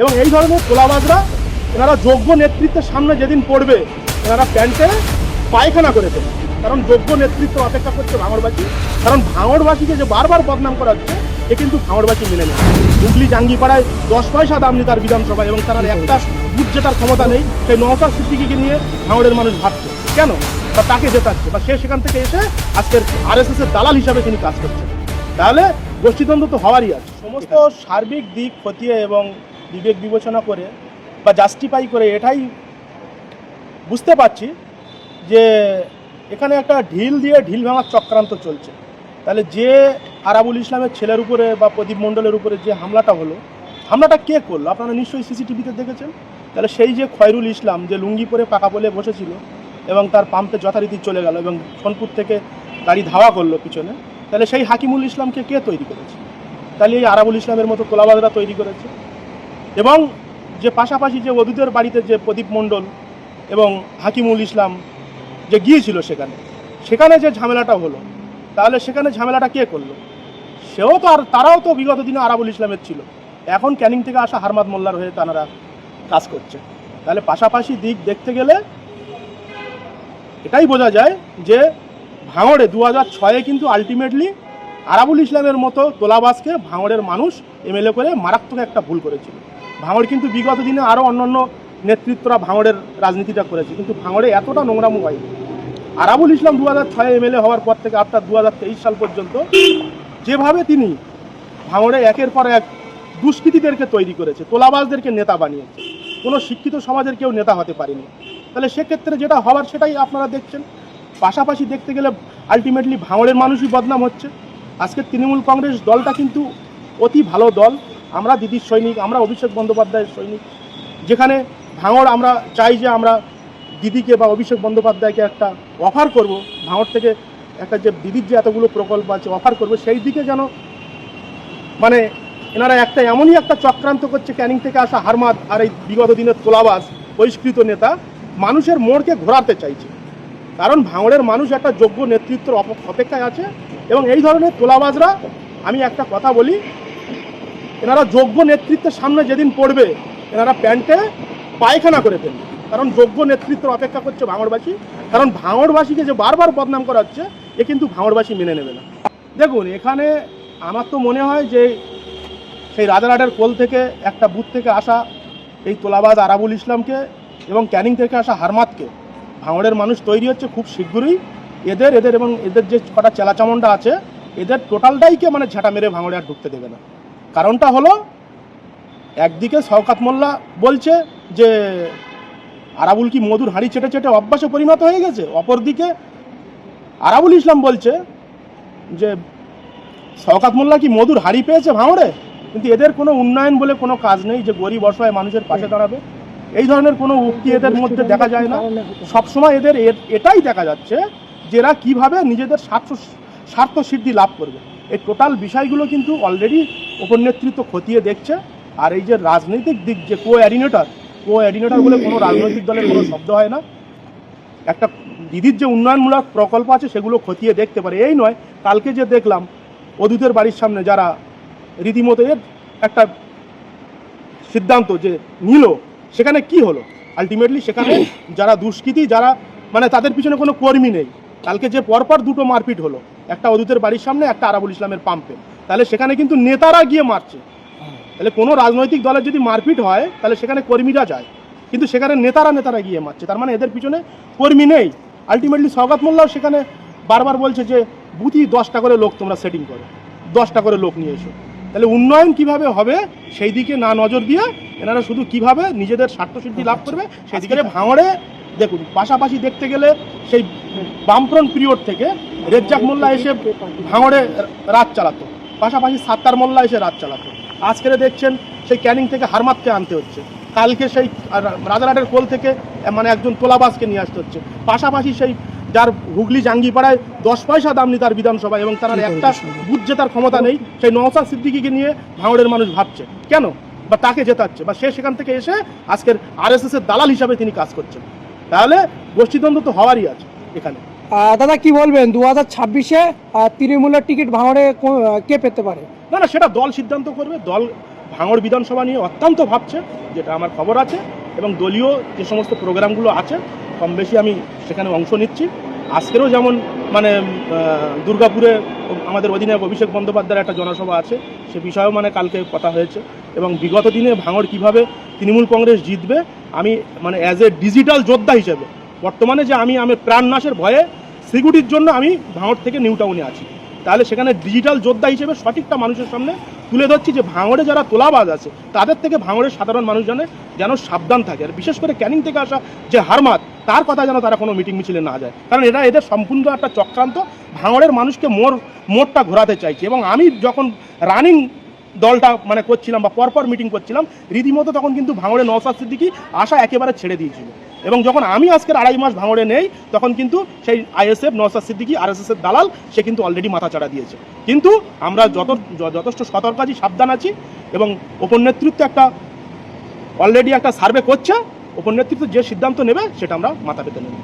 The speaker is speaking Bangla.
এবং এই ধরনের তোলাবাজরা এনারা যোগ্য নেতৃত্বের সামনে যেদিন পড়বে এনারা প্যান্টে পায়খানা করে দেবে। কারণ যোগ্য নেতৃত্ব অপেক্ষা করছে ভাঙড়বাসী। কারণ ভাঙড়বাসীকে যে বারবার বদনাম করা হচ্ছে এ কিন্তু ভাঙড়বাসী মেনে নেয়। হুগলি জাঙ্গিপাড়ায় দশ পয়সা দাম নেই তার বিধানসভায় এবং তার একটা বুথ জেতার ক্ষমতা নেই সেই নওসাদ সিদ্দিকিকে নিয়ে ভাঙড়ের মানুষ ভাবছে। কেন? বা তাকে জেতাচ্ছে বা সে সেখান থেকে এসে আজকের আর এস এর দালাল হিসাবে তিনি কাজ করছেন। তাহলে গোষ্ঠীদ্বন্দ্ব তো হওয়ারই আছে। সমস্ত সার্বিক দিক খতিয়ে এবং বিবেক বিবেচনা করে বা জাস্টিফাই করে এটাই বুঝতে পারছি যে এখানে একটা ঢিল দিয়ে ঢিল ভাঙার চক্রান্ত চলছে। তাহলে যে আরাবুল ইসলামের ছেলের উপরে বা প্রদীপ মণ্ডলের উপরে যে হামলাটা হলো, হামলাটা কে করল? আপনারা নিশ্চয়ই সিসিটিভিতে দেখেছেন। তাহলে সেই যে খয়রুল ইসলাম যে লুঙ্গি পরে পাকা বলে বসেছিল এবং তার পাম্পে যথারীতি চলে গেল এবং সোনপুর থেকে গাড়ি ধাওয়া করল পিছনে, তাহলে সেই হাকিমুল ইসলামকে কে তৈরি করেছে? তাহলে এই আরাবুল ইসলামের মতো তোলাবাদরা তৈরি করেছে? এবং যে পাশাপাশি যে অদূতের বাড়িতে যে প্রদীপ মণ্ডল এবং হাকিমুল ইসলাম যে গিয়েছিল সেখানে সেখানে যে ঝামেলাটা হলো, তাহলে সেখানে ঝামেলাটা কে করল? সেও তো আর, তারাও তো বিগত দিনে আরাবুল ইসলামের ছিল। এখন ক্যানিং থেকে আসা হারমাদ মোল্লার হয়ে তারা কাজ করছে। তাহলে পাশাপাশি দিক দেখতে গেলে এটাই বোঝা যায় যে ভাঙড়ে দু হাজার ছয়ে কিন্তু আলটিমেটলি আরাবুল ইসলামের মতো তোলাবাসকে ভাঙড়ের মানুষ এমএলএ করে মারাত্মক একটা ভুল করেছিল। ভাঙড় কিন্তু বিগত দিনে আরও অন্যান্য নেতৃত্বরা ভাঙড়ের রাজনীতিটা করেছে। কিন্তু ভাঙড়ে এতটা নোংরামো হয়নি। আরাবুল ইসলাম দু হাজার ছয়ে এমএলএ হওয়ার পর থেকে আফটার দু হাজার তেইশ সাল পর্যন্ত যেভাবে তিনি ভাঙড়ে একের পর এক দুষ্কৃতীদেরকে তৈরি করেছে, তোলাবাজদেরকে নেতা বানিয়েছে, কোনো শিক্ষিত সমাজের কেউ নেতা হতে পারেনি। তাহলে সেক্ষেত্রে যেটা হওয়ার সেটাই আপনারা দেখছেন। পাশাপাশি দেখতে গেলে আলটিমেটলি ভাঙড়ের মানুষই বদনাম হচ্ছে। আজকে তৃণমূল কংগ্রেস দলটা কিন্তু অতি ভালো দল। আমরা দিদির সৈনিক, আমরা অভিষেক বন্দ্যোপাধ্যায়ের সৈনিক। যেখানে ভাঙড় আমরা চাই যে আমরা দিদিকে বা অভিষেক বন্দ্যোপাধ্যায়কে একটা অফার করব। ভাঙড় থেকে একটা যে দিদির যে এতগুলো প্রকল্প আছে অফার করবে, সেই দিকে যেন মানে এনারা একটা এমনই একটা চক্রান্ত করছে, ক্যানিং থেকে আসা হারমাদ আর এই বিগত দিনের তোলাবাস বহিষ্কৃত নেতা, মানুষের মোড়কে ঘোরাতে চাইছে। কারণ ভাঙড়ের মানুষ একটা যোগ্য নেতৃত্বের অপ- অপেক্ষায় আছে এবং এই ধরনের তোলাবাজরা, আমি একটা কথা বলি এনারা যোগ্য নেতৃত্বের সামনে যেদিন পড়বে, এনারা প্যান্টে পায়খানা করে ফেলবে। কারণ যোগ্য নেতৃত্ব অপেক্ষা করছে ভাঙড়বাসী। কারণ ভাঙড়বাসীকে যে বারবার বদনাম করা হচ্ছে, এ কিন্তু ভাঙড়বাসী মেনে নেবে না। দেখুন, এখানে আমার তো মনে হয় যে সেই রাজারহাটের কোল থেকে একটা বুথ থেকে আসা এই তোলাবাদ আরাবুল ইসলামকে এবং ক্যানিং থেকে আসা হারমাতকে ভাঙড়ের মানুষ তৈরি হচ্ছে খুব শীঘ্রই। এদের এদের এবং এদের যে কটা চেলাচামনটা আছে, এদের টোটালটাইকে মানে ঝাঁটা মেরে ভাঙড়ে আর ঢুকতে দেবে না। কারণটা হলো, একদিকে শওকাত মোল্লা বলছে যে, আরাবুল কি মধুর হাঁড়ি চেটে চেটে অভ্যাসে পরিণত হয়ে গেছে? অপরদিকে আরাবুল ইসলাম বলছে যে, শওকাত মোল্লা কি মধুর হাঁড়ি পেয়েছে ভাঙড়ে? কিন্তু এদের কোনো উন্নয়ন বলে কোনো কাজ নেই যে গরিব অসহায় মানুষের পাশে দাঁড়াবে। এই ধরনের কোনো উক্তি এদের মধ্যে দেখা যায় না। সবসময় এদের এটাই দেখা যাচ্ছে যে এরা কীভাবে নিজেদের স্বার্থ স্বার্থ সিদ্ধি লাভ করবে। এই টোটাল বিষয়গুলো কিন্তু অলরেডি উপনেতৃত্ব খতিয়ে দেখছে। আর এই যে রাজনৈতিক দিক যে কো অ্যাডিনেটর কো অ্যাডিনেটর বলে কোনো রাজনৈতিক দলের কোনো শব্দ হয় না। একটা দিদির যে উন্নয়নমূলক প্রকল্প আছে সেগুলো খতিয়ে দেখতে পারে। এই নয়, কালকে যে দেখলাম, অদূতের বাড়ির সামনে যারা রীতিমতো এর একটা সিদ্ধান্ত যে নিল, সেখানে কি হলো? আলটিমেটলি সেখানে যারা দুষ্কৃতী, যারা মানে তাদের পিছনে কোনো কর্মী নেই। কালকে যে পরপর দুটো মারপিট হলো, একটা অদূতের বাড়ির সামনে, একটা আরাবুল ইসলামের পাম্পে। তাহলে সেখানে কিন্তু নেতারা গিয়ে মারছে। তাহলে কোনো রাজনৈতিক দলের যদি মারপিট হয়, তাহলে সেখানে কর্মীরা যায়। কিন্তু সেখানে নেতারা নেতারা গিয়ে মারছে। তার মানে এদের পিছনে কর্মী নেই। আলটিমেটলি সৌগাত মোল্লাও সেখানে বারবার বলছে যে, বুথি দশটা করে লোক তোমরা সেটিং করো। দশটা করে লোক নিয়ে এসো। তাহলে উন্নয়ন কীভাবে হবে, সেই দিকে না নজর দিয়ে এনারা শুধু কীভাবে নিজেদের স্বার্থসিদ্ধি লাভ করবে, সেই দিকে ভাঙড়ে দেখুন পাশাপাশি দেখতে গেলে সেই বামফ্রন্ট পিরিয়ড থেকে রেজ্জাক মোল্লা এসে ভাঙড়ে রাত চালাতো। পাশাপাশি সাত্তার মোল্লা এসে রাত চালাতো। আজকের দেখছেন সেই ক্যানিং থেকে হারমাতকে আনতে হচ্ছে। কালকে সেই রাজারহাটের কোল থেকে মানে একজন তোলাবাসকে নিয়ে আসতে হচ্ছে। পাশাপাশি সেই যার হুগলি জাঙ্গিপাড়ায় দশ পয়সা দাম নেই তার বিধানসভায় এবং তার একটা বুথ জেতার ক্ষমতা নেই সেই নওসাদ সিদ্দিকিকে নিয়ে ভাঙড়ের মানুষ ভাবছে। কেন? বা তাকে জেতাচ্ছে। বা সে সেখান থেকে এসে আজকের আরএসএস এর দালাল হিসাবে তিনি কাজ করছেন। তাহলে গোষ্ঠীদ্বন্দ্ব তো হওয়ারই আছে এখানে। দাদা কি বলবেন? দু হাজার ছাব্বিশে তৃণমূলের টিকিট ভাঙড়ে কে পেতে পারে? না না সেটা দল সিদ্ধান্ত করবে। দল ভাঙড় বিধানসভা নিয়ে অত্যন্ত ভাবছে যেটা আমার খবর আছে এবং দলীয় যে সমস্ত প্রোগ্রামগুলো আছে কম বেশি আমি সেখানে অংশ নিচ্ছি। আজকেরও যেমন মানে দুর্গাপুরে আমাদের অধিনায়ক অভিষেক বন্দ্যোপাধ্যায়ের একটা জনসভা আছে সে বিষয়েও মানে কালকে কথা হয়েছে এবং বিগত দিনে ভাঙড় কীভাবে তৃণমূল কংগ্রেস জিতবে আমি মানে অ্যাজ এ ডিজিটাল যোদ্ধা হিসেবে, বর্তমানে যে আমি আমি প্রাণনাশের ভয়ে সিকিউরিটির জন্য আমি ভাঙড় থেকে নিউ টাউনে আছি। তাহলে সেখানে ডিজিটাল যোদ্ধা হিসেবে সঠিকটা মানুষের সামনে তুলে ধরছি যে, ভাঙড়ে যারা তোলাবাজ আছে, তাদের থেকে ভাঙড়ের সাধারণ মানুষ জানে যেন সাবধান থাকে। আর বিশেষ করে ক্যানিং থেকে আসা যে হারমাত, তার কথা যেন তারা কোনো মিটিং মিছিলে না যায়। কারণ এটা এদের সম্পূর্ণ একটা চক্রান্ত ভাঙড়ের মানুষকে মোর, মোড়টা ঘোরাতে চাইছে। এবং আমি যখন রানিং দলটা মানে করছিলাম বা পরপর মিটিং করছিলাম, রীতিমতো তখন কিন্তু ভাঙড়ে নওসাদ সিদ্দিকি আশা একেবারে ছেড়ে দিয়েছিল। এবং যখন আমি আজকের আড়াই মাস ভাঙড়ে নেই, তখন কিন্তু সেই আইএসএফ নওসাদ সিদ্দিকি আরএসএস এর দালাল, সে কিন্তু অলরেডি মাথা চাড়া দিয়েছে। কিন্তু আমরা যত যথেষ্ট সতর্ক আছি, সাবধান আছি এবং ওপর নেতৃত্ব একটা অলরেডি একটা সার্ভে করছে, ওপর নেতৃত্ব যে সিদ্ধান্ত নেবে, সেটা আমরা মাথা পেতে নেব।